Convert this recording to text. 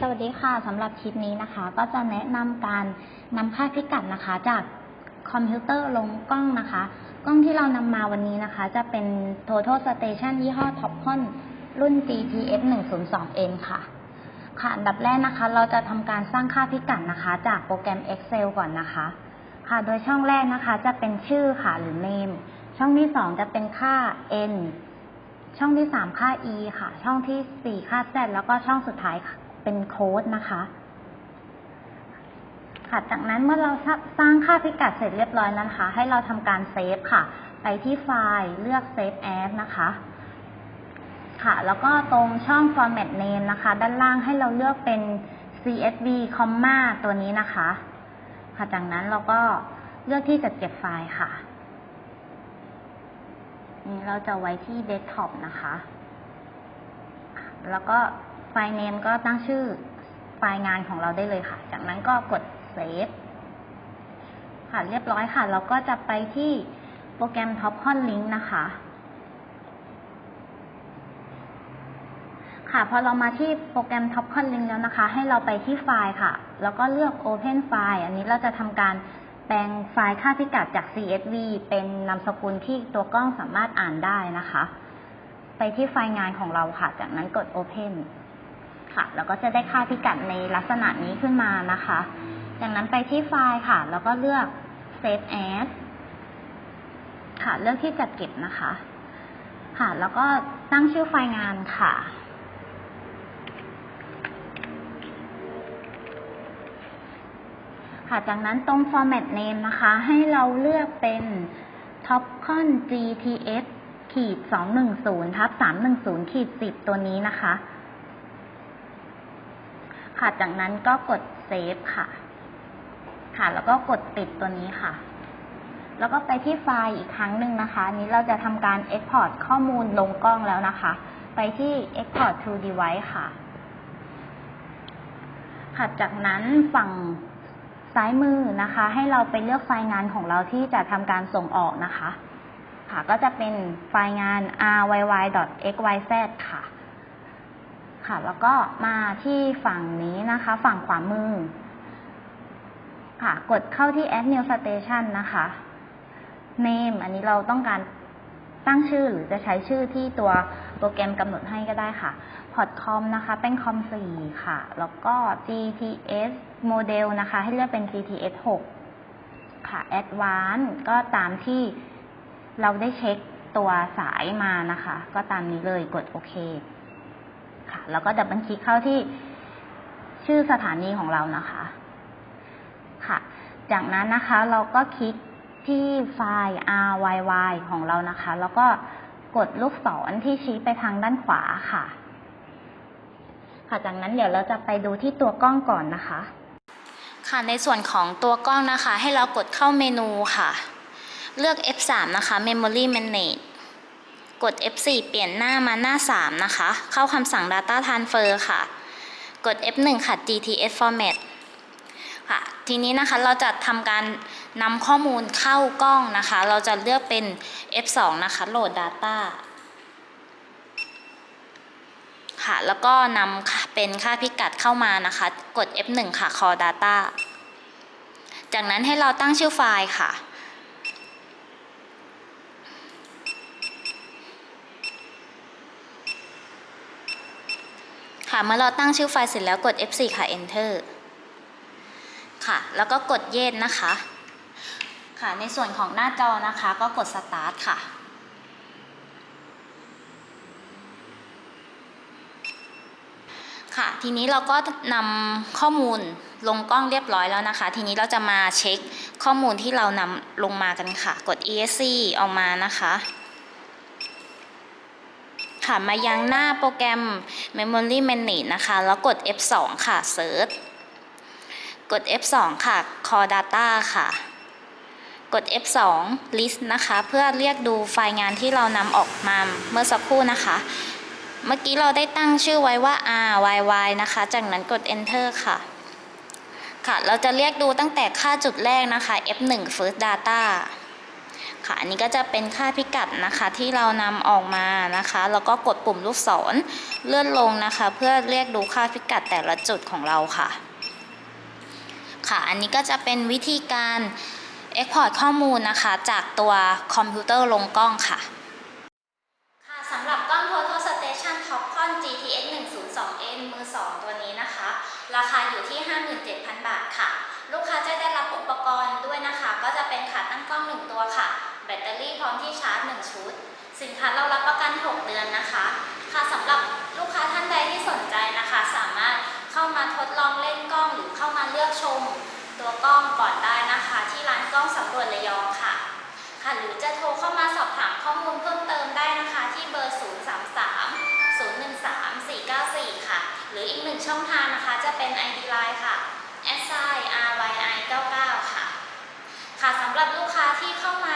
สวัสดีค่ะสำหรับคลิปนี้นะคะ ก็จะแนะนำการนำค่าพิกัดนะคะ จากคอมพิวเตอร์ลงกล้องนะคะ กล้องที่เรานำมาวันนี้นะคะ จะเป็น Total Station ยี่ห้อ Topcon รุ่น GTX 102N ค่ะ ค่ะอันดับแรกนะคะ เราจะทำการสร้างค่าพิกัดนะคะ จากโปรแกรม Excel ก่อนนะคะ ค่ะ โดยช่องแรกนะคะ จะเป็นชื่อค่ะหรือ name ช่องที่สองจะเป็นค่า n ช่องที่สามค่า e ค่ะ ช่องที่สี่ค่า z แล้วก็ช่องสุดท้ายค่ะ เป็นโค้ดนะคะค่ะจากนั้นเมื่อเราสร้างค่าพิกัดเสร็จเรียบร้อยแล้วนะคะ ให้เราทำการเซฟค่ะ ไปที่ไฟล์เลือก Save As นะคะ ค่ะ แล้วก็ตรงช่อง Format Name นะคะ ด้านล่างให้เราเลือกเป็น CSV comma ตัวนี้นะคะ ค่ะ จากนั้นเราก็เลือกที่จะเก็บไฟล์ค่ะ นี่เราจะไว้ที่ Desktop นะคะ แล้วก็ ฟล์ Name ก็ตั้งชื่อไฟล์งานของเราได้เลยค่ะ จากนั้นก็กด Save ค่ะเรียบร้อยค่ะ เราก็จะไปที่โปรแกรม Topcon Link นะคะ ค่ะ พอเรามาที่โปรแกรม Topcon Link แล้วนะคะ ให้เราไปที่ไฟล์ค่ะ แล้วก็เลือก Open File อันนี้เราจะทำการแปลงไฟล์ค่าพิกัดจาก CSV เป็นนามสกุลที่ตัวกล้องสามารถอ่านได้นะคะ ไปที่ไฟล์งานของเราค่ะ จากนั้นกด Open ค่ะ แล้วก็จะได้ค่าพิกัดในลักษณะนี้ขึ้นมานะคะ จากนั้นไปที่ไฟล์ค่ะ แล้วก็เลือก Save As ค่ะ เลือกที่จัดเก็บนะคะ ค่ะ แล้วก็ตั้งชื่อไฟล์งานค่ะ ค่ะ จากนั้นตรง format name นะคะ ให้เราเลือกเป็น topcon gts ขีด210ทับ310ขีด10 ตัวนี้นะคะ ค่ะ จากนั้นก็กด save ค่ะ ค่ะ แล้วก็กดปิดตัวนี้ค่ะ แล้วก็ไปที่ไฟล์อีกครั้งหนึ่งนะคะ นี้เราจะทำการ export ข้อมูลลงกล้องแล้วนะคะ ไปที่ export to device ค่ะ ค่ะ จากนั้นฝั่งซ้ายมือนะคะ ให้เราไปเลือกไฟล์งานของเราที่จะทำการส่งออกนะคะ ค่ะ ก็จะเป็นไฟล์งาน ryy.xyz ค่ะ ค่ะ แล้วก็มาที่ฝั่งนี้นะคะ ฝั่งขวามือ ค่ะ กดเข้าที่ add new station นะคะ name อันนี้เราต้องการตั้งชื่อหรือจะใช้ชื่อที่ตัวโปรแกรมกำหนดให้ก็ได้ค่ะ Podcom นะคะ เป็น com 4 ค่ะ แล้วก็ GTS model นะคะ ให้เลือกเป็น GTS 6 ค่ะ Advanced ก็ตามที่เราได้เช็คตัวสายมานะคะ ก็ตามนี้เลยกดโอเค แล้วก็ดับเบิลคลิกเข้าที่ชื่อสถานีของเรานะคะ ค่ะ จากนั้นนะคะเราก็คลิกที่ไฟล์ RYY ของเรานะคะ แล้วก็กดลูกศรที่ชี้ไปทางด้านขวาค่ะ ค่ะจากนั้นเดี๋ยวเราจะไปดูที่ตัวกล้องก่อนนะคะ ค่ะในส่วนของตัวกล้องนะคะ ให้เรากดเข้าเมนูค่ะ เลือก F3 นะคะ Memory Manage กด F4 เปลี่ยนหน้ามาหน้า 3 นะคะ เข้าคำสั่ง Data Transfer ค่ะ กด F1 ค่ะ GTS Format ค่ะ ทีนี้นะคะเราจะทำการนำข้อมูลเข้ากล้องนะคะ เราจะเลือกเป็น F2 นะคะ Load Data ค่ะแล้วก็นำเป็นค่าพิกัดเข้ามานะคะ กด F1 ค่ะ Call Data จากนั้นให้เราตั้งชื่อไฟล์ค่ะ ค่ะ เมื่อเราตั้งชื่อไฟล์เสร็จแล้วกด F4 ค่ะ Enter ค่ะ แล้วก็กดเย็นนะคะ ค่ะ ในส่วนของหน้าจอนะคะ ก็กด Start ค่ะค่ะทีนี้เราก็นำข้อมูลลงกล้องเรียบร้อยแล้วนะคะ ทีนี้เราจะมาเช็คข้อมูลที่เรานำลงมากันค่ะ กด ESC ออกมานะคะ ค่ะมายังหน้าโปรแกรม Memory Manage นะคะ แล้วกด F2 ค่ะ Search กด F2 ค่ะ Core Data ค่ะ กด F2 List นะคะ เพื่อเรียกดูไฟล์งานที่เรานำออกมาเมื่อสักครู่นะคะ เมื่อกี้เราได้ตั้งชื่อไว้ว่า RYY นะคะ จากนั้นกด Enter ค่ะค่ะ เราจะเรียกดูตั้งแต่ค่าจุดแรกนะคะ F1 First Data ค่ะ อันนี้ก็จะเป็นค่าพิกัดนะคะที่เรานำออกมานะคะ แล้วก็กดปุ่มลูกศรเลื่อนลงนะคะ เพื่อเรียกดูค่าพิกัดแต่ละจุดของเราค่ะ ค่ะ อันนี้ก็จะเป็นวิธีการ Export ข้อมูลนะคะ จากตัวคอมพิวเตอร์ลงกล้องค่ะค่ะสำหรับกล้อง Total Station Topcon GTX 102N มือ 2 ตัวนี้นะคะ ราคาอยู่ที่ 57,000 บาทค่ะ ลูกค้าจะได้รับอุปกรณ์ด้วยนะคะ ก็จะเป็นขาตั้งกล้อง 1 ตัวค่ะ แบตเตอรี่พร้อมที่ชาร์จ 1 ชุด สินค้าเรารับประกัน 6 เดือนนะคะ ค่ะสำหรับลูกค้าท่านใดที่สนใจนะคะ สามารถเข้ามาทดลองเล่นกล้องหรือเข้ามาเลือกชม ตัวกล้องก่อนได้นะคะ ที่ร้านกล้องสำรวจระยองค่ะ ค่ะหรือจะโทรเข้ามาสอบถามข้อมูลเพิ่มเติมได้นะคะ ที่เบอร์ 033 013 494 ค่ะ หรืออีกหนึ่งช่องทางนะคะ จะเป็น ID Line ค่ะ s i r y i 99ค่ะ ค่ะสำหรับลูกค้าที่เข้ามาที่หน้า